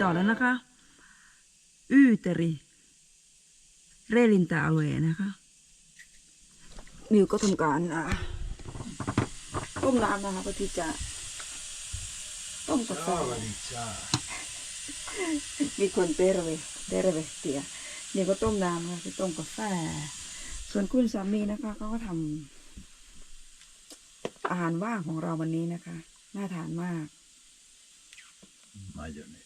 จอดแล้วนะคะอือเตรีเรลินตาเวนะคะนิวก็ทำการอ่าต้มน้ำนะคะเพื่อที่จะต้มกาแฟ Brava di già. มีคนเตระเวเตระเวเตียนี่ก็ต้มน้ำนะคือต้มกาแฟ ส่วนคุณสามีนะคะเขาก็ทำอาหารว่างของเราวันนี้นะคะ น่าทานมาก Mayonnaise. สบายดี Tavolo è chi. Prego.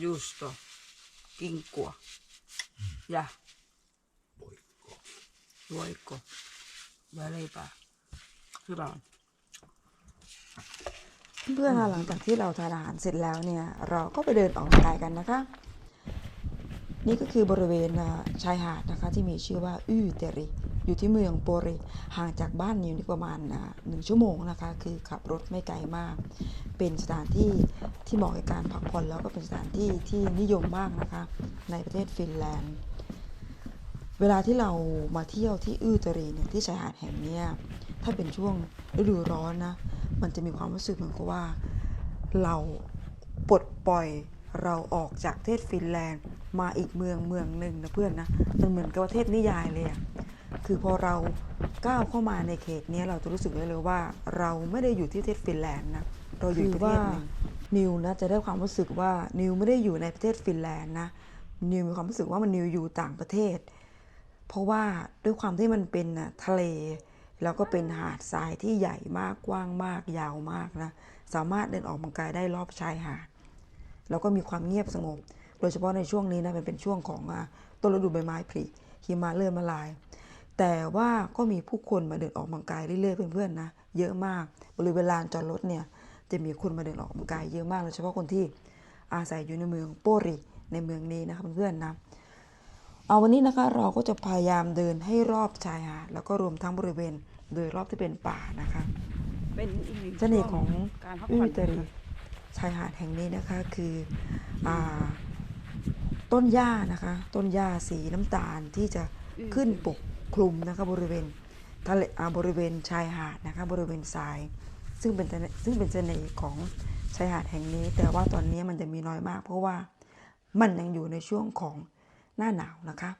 giusto, quinqua, ya, Boico. luoco, balepa คือเปล่าเพื่อนๆหลังจากที่เราทานอาหารเสร็จแล้วเนี่ย เราก็ไปเดินออกกำลังกายกันนะคะ นี่ก็คือบริเวณอ่าชายหาดนะคะที่มีชื่อว่าอือเตริ อยู่ที่เมืองโปริห่างจากบ้านนิวนี่ประมาณหนึ่งชั่วโมงนะคะ คือขับรถไม่ไกลมาก เป็นสถานที่ที่เหมาะกับการพักผ่อนแล้วก็เป็นสถานที่ที่นิยมมากนะคะ ในประเทศฟินแลนด์ เวลาที่เรามาเที่ยวที่อือตรีเนี่ยที่ชายหาดแห่งนี้ถ้าเป็นช่วงฤดูร้อนนะ มันจะมีความรู้สึกเหมือนกับว่า เราปลดปล่อยเราออกจากประเทศฟินแลนด์มาอีกเมืองเมืองหนึ่งนะเพื่อนนะมันเหมือนกับประเทศนิยายเลยอะ คือพอเราก้าวเข้ามาในเขตนี้เราจะรู้สึกได้เลยว่า เราไม่ได้อยู่ที่ประเทศฟินแลนด์นะเราอยู่ประเทศหนึ่งนิวนะจะได้ความรู้สึกว่านิวไม่ได้อยู่ในประเทศฟินแลนด์นะนิวมีความรู้สึกว่ามันนิวอยู่ต่างประเทศ เพราะว่าด้วยความที่มันเป็นนะทะเล แล้วก็เป็นหาดทรายที่ใหญ่มากกว้างมากยาวมากนะสามารถเดินออกกำลังกายได้รอบชายหาดแล้วก็มีความเงียบสงบ โดยเฉพาะในช่วงนี้นะมันเป็นช่วงของอต้นฤดูใบไม้ผลิหิมะเริ่มละลาย แต่ว่าก็มีผู้คนมาเดินออกกำลังกายเรื่อยๆเพื่อนๆนะเยอะมากบริเวณลานจอดรถเนี่ยจะมีคนมาเดินออกกำลังกายเยอะมากโดยเฉพาะคนที่อาศัยอยู่ในเมืองโปริในเมืองนี้นะครับเพื่อนๆนะเอาวันนี้นะคะเราก็จะพยายามเดินให้รอบชายหาดแล้วก็รวมทั้งบริเวณโดยรอบที่เป็นป่านะคะเป็นอีกหนึ่งเสน่ห์ของการพักอืผ่ออนตรีชายหาดแห่งนี้นะคะคืออาต้นหญ้านะคะ ต้นหญ้าสีน้ำตาลที่จะขึ้นปก คลุมนะคะบริเวณทะเลบริเวณชายหาดนะคะบริเวณทราย ซึ่งเป็นซึ่งเป็นเสน่ห์ของชายหาดแห่งนี้ แต่ว่าตอนนี้มันจะมีน้อยมาก เพราะว่ามันยังอยู่ในช่วงของหน้าหนาวนะคะ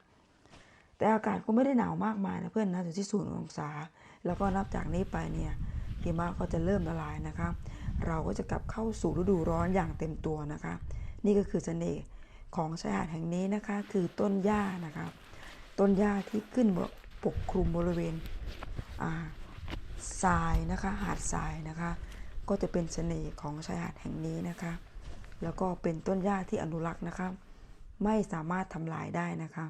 แต่อากาศก็ไม่ได้หนาวมากมายนะเพื่อนนะอยู่ที่ศูนย์องศา แล้วก็นับจากนี้ไปเนี่ยหิมะก็จะเริ่มละลายนะคะ เราก็จะกลับเข้าสู่ฤดูร้อนอย่างเต็มตัวนะคะ นี่ก็คือเสน่ห์ของชายหาดแห่งนี้นะคะ คือต้นหญ้านะคะ ต้นหญ้าที่ขึ้น ปกคลุมบริเวณทรายนะคะหาดทรายนะคะ ก็จะเป็นเสน่ห์ของชายหาดแห่งนี้นะคะ แล้วก็เป็นต้นหญ้าที่อนุรักษ์นะคะ ไม่สามารถทำลายได้นะคะ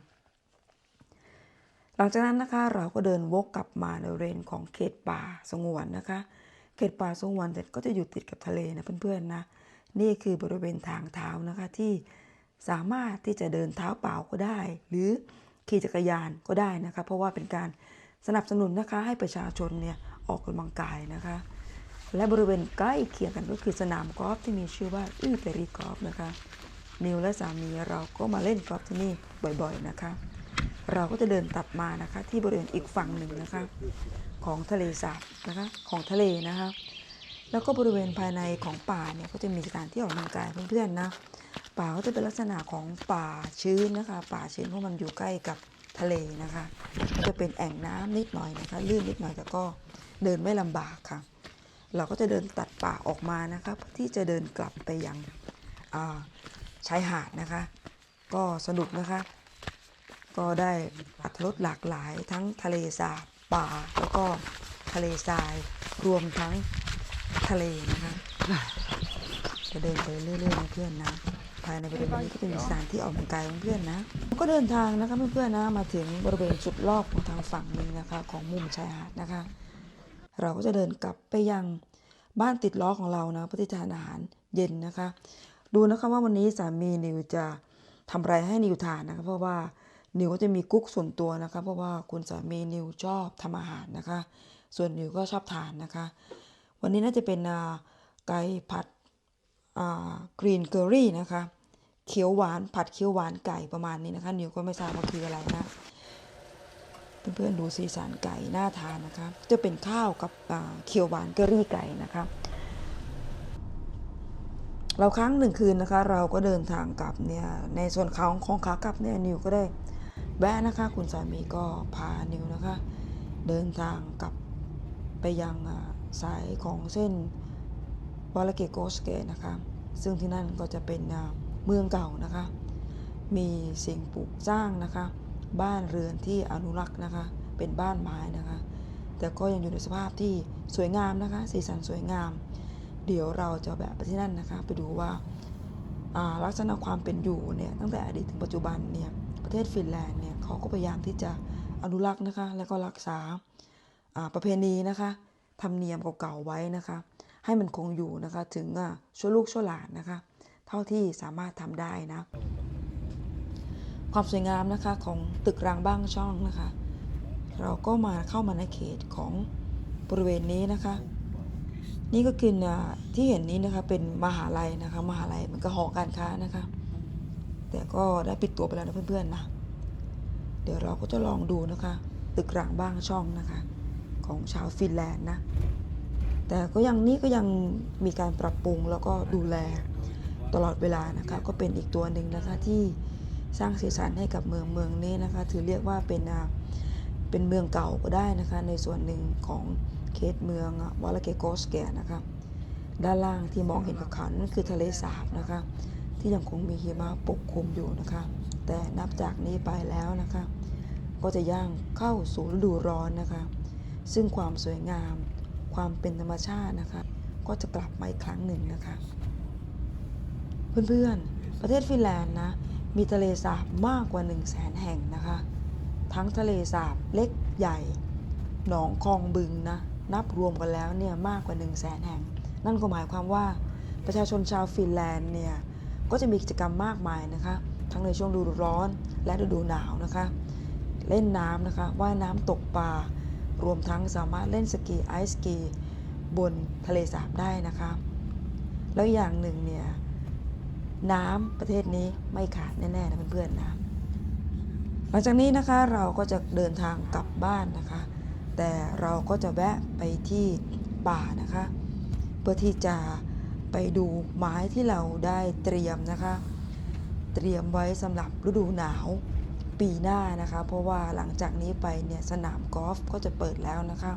หลังจากนั้นนะคะเราก็เดินวกกลับมาในบริเวณของเขตป่าสงวนนะคะ เขตป่าสงวนเสร็จก็จะอยู่ติดกับทะเลนะเพื่อนๆนะนี่คือบริเวณทางเท้านะคะที่สามารถที่จะเดินเท้าเปล่าก็ได้ หรือ ขี่จักรยานก็ได้นะคะ เพราะว่าเป็นการสนับสนุนนะคะให้ประชาชนเนี่ยออกกำลังกายนะคะ และบริเวณใกล้เคียงกันก็คือสนามกอล์ฟที่มีชื่อว่าอื้อเตรีกอล์ฟนะคะนิวและสามีเราก็มาเล่นกอล์ฟที่นี่บ่อยๆนะคะ เราก็จะเดินตัดมานะคะ ที่บริเวณอีกฝั่งหนึ่งนะคะ ของทะเลสาบนะคะของทะเลนะคะ แล้วก็บริเวณภายในของป่าเนี่ยก็จะมีสถานที่ออกกำลังกายเพื่อนๆนะป่าก็จะเป็นลักษณะของป่าชื้นนะคะ ป่าชื้นเพราะมันอยู่ใกล้กับทะเลนะคะก็จะเป็นแอ่งน้ำนิดหน่อยนะคะลื่นนิดหน่อยแต่ก็เดินไม่ลำบากค่ะ เราก็จะเดินตัดป่าออกมานะคะเพื่อที่จะเดินกลับไปยังาชายหาดนะคะ ก็สนุกนะคะ ก็ได้อัตรสหลากหลายทั้งทะเลสาบป่าแล้วก็ทะเลทรายรวมทั้ง ทะเลนะคะจะเดินไปเรื่อยๆนะเพื่อนนะภายในบริเวณนี้ก็จะมีสถานที่ออกกำลังกายของเพื่อนนะ ก็เดินทางนะคะเพื่อนๆนะมาถึงบริเวณจุดรอบของทางฝั่งนึ่งนะคะ ของมุมชายหาดนะคะ เราก็จะเดินกลับไปยังบ้านติดล้อของเรานะเพื่อที่ทานอาหารเย็นนะคะ ดูนะคะว่าวันนี้สามีนิวจะทำอะไรให้นิวทานนะคะเพราะว่านิวก็จะมีกุ๊กส่วนตัวนะคะ เพราะว่าคุณสามีนิวชอบทำอาหารนะคะ ส่วนนิวก็ชอบทานนะคะ วันนี้น่าจะเป็นไก่ผัดกรีนเกอรี่นะคะเขียวหวานผัดเขียวหวานไก่ประมาณนี้นะคะนิวก็ไม่ทราบว่าคืออะไรนะเพื่อนๆดูสีสันไก่น่าทานนะคะจะเป็นข้าวกับเขียวหวานเกอรี่ไก่นะคะเราค้างหนึ่งคืนนะคะ เราก็เดินทางกลับเนี่ยในส่วนของของขากลับเนี่ยนิวก็ได้แวะนะคะ คุณสามีก็พานิวนะคะ เดินทางกลับไปยังอ่า สายของเส้นวอลเกโกสเกตนะคะ ซึ่งที่นั่นก็จะเป็นเมืองเก่านะคะ มีสิ่งปลูกสร้างนะคะ บ้านเรือนที่อนุรักษ์นะคะ เป็นบ้านไม้นะคะ แต่ก็ยังอยู่ในสภาพที่สวยงามนะคะ สีสันสวยงาม เดี๋ยวเราจะแบบไปที่นั่นนะคะ ไปดูว่าาลักษณะความเป็นอยู่เนี่ยตั้งแต่อดีตถึงปัจจุบันเนี่ยประเทศฟินแลนด์เนี่ยเขาก็พยายามที่จะอนุรักษ์นะคะ แล้วก็รักษาาประเพณีนะคะ ธรรมเนียมเก่าๆไว้นะคะ ให้มันคงอยู่นะคะ ถึงชั่วลูกชั่วหลานนะคะ เท่าที่สามารถทำได้นะ ความสวยงามนะคะของตึกรางบ้างช่องนะคะ เราก็มาเข้ามาในเขตของบริเวณนี้นะคะ นี่ก็คือที่เห็นนี้นะคะเป็นมหาลัยนะคะ มหาลัยมันก็หอการค้านะคะ แต่ก็ได้ปิดตัวไปแล้วนะเพื่อนๆนะเดี๋ยวเราก็จะลองดูนะคะ ตึกรางบ้างช่องนะคะ ของชาวฟินแลนด์นะ แต่ก็ยังนี่ก็ยังมีการปรับปรุงแล้วก็ดูแลตลอดเวลานะคะ ก็เป็นอีกตัวหนึ่งนะคะที่สร้างสีสันให้กับเมืองเมืองนี้นะคะ ถือเรียกว่าเป็นเป็นเมืองเก่าก็ได้นะคะ ในส่วนหนึ่งของเขตเมืองวาลาเกโกสแกนะคะด้านล่างที่มองเห็นขาวๆนั่นคือทะเลสาบนะคะ ที่ยังคงมีหิมะปกคลุมอยู่นะคะ แต่นับจากนี้ไปแล้วนะคะ ก็จะย่างเข้าสู่ฤดูร้อนนะคะ ซึ่งความสวยงาม ความเป็นธรรมชาตินะคะ ก็จะกลับมาอีกครั้งหนึ่งนะคะ เพื่อนๆ ประเทศฟินแลนด์นะ มีทะเลสาบมากกว่า 1 0 0 0 0แสนแห่งนะคะ ทั้งทะเลสาบเล็กใหญ่ หนองคลองบึงนะ นับรวมกันแล้วเนี่ยมากกว่า 1 0 0 0 0แสนแห่ง นั่นก็หมายความว่าประชาชนชาวฟินแลนด์เนี่ย ก็จะมีกิจกรรมมากมายนะคะ ทั้งในช่วงฤดูร้อนและฤดูหนาวนะคะ เล่นน้ำนะคะ ว่ายน้ำตกปลา รวมทั้งสามารถเล่นสกีไอซ์สกีบนทะเลสาบได้นะคะ แล้วอย่างหนึ่งเนี่ยน้ำประเทศนี้ไม่ขาดแน่ๆนะเพื่อนๆนะหลังจากนี้นะคะเราก็จะเดินทางกลับบ้านนะคะ แต่เราก็จะแวะไปที่ป่านะคะ เพื่อที่จะไปดูไม้ที่เราได้เตรียมนะคะ เตรียมไว้สำหรับฤดูหนาว ปีหน้านะคะ เพราะว่าหลังจากนี้ไปเนี่ยสนามกอล์ฟก็จะเปิดแล้วนะคะ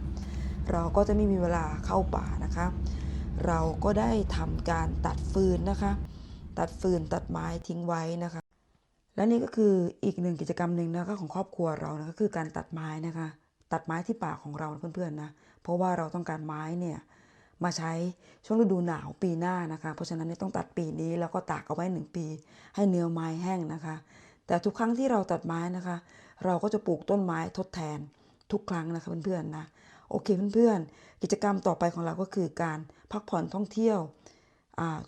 เราก็จะไม่มีเวลาเข้าป่านะคะ เราก็ได้ทำการตัดฟืนนะคะ ตัดฟืนตัดไม้ทิ้งไว้นะคะ และนี่ก็คืออีกหนึ่งกิจกรรมหนึ่งนะคะของครอบครัวเรานะก็คือการตัดไม้นะคะ ตัดไม้ที่ป่าของเราเพื่อนๆนะเพราะว่าเราต้องการไม้เนี่ยมาใช้ช่วงฤดูหนาวปีหน้านะคะ เพราะฉะนั้นต้องตัดปีนี้แล้วก็ตากเอาไว้หนึ่งปี ให้เนื้อไม้แห้งนะคะ แต่ทุกครั้งที่เราตัดไม้นะคะ เราก็จะปลูกต้นไม้ทดแทนทุกครั้งนะคะเพื่อนๆนะโอเคเพื่อนๆ กิจกรรมต่อไปของเราก็คือการพักผ่อนท่องเที่ยว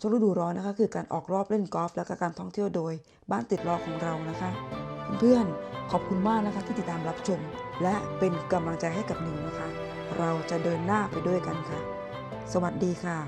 ช่วงฤดูร้อนนะคะคือการออกรอบเล่นกอล์ฟและก็การท่องเที่ยวโดยบ้านติดล้อของเรานะคะ เพื่อนๆขอบคุณมากนะคะที่ติดตามรับชม และเป็นกำลังใจให้กับนิวนะคะ เราจะเดินหน้าไปด้วยกันค่ะ สวัสดีค่ะ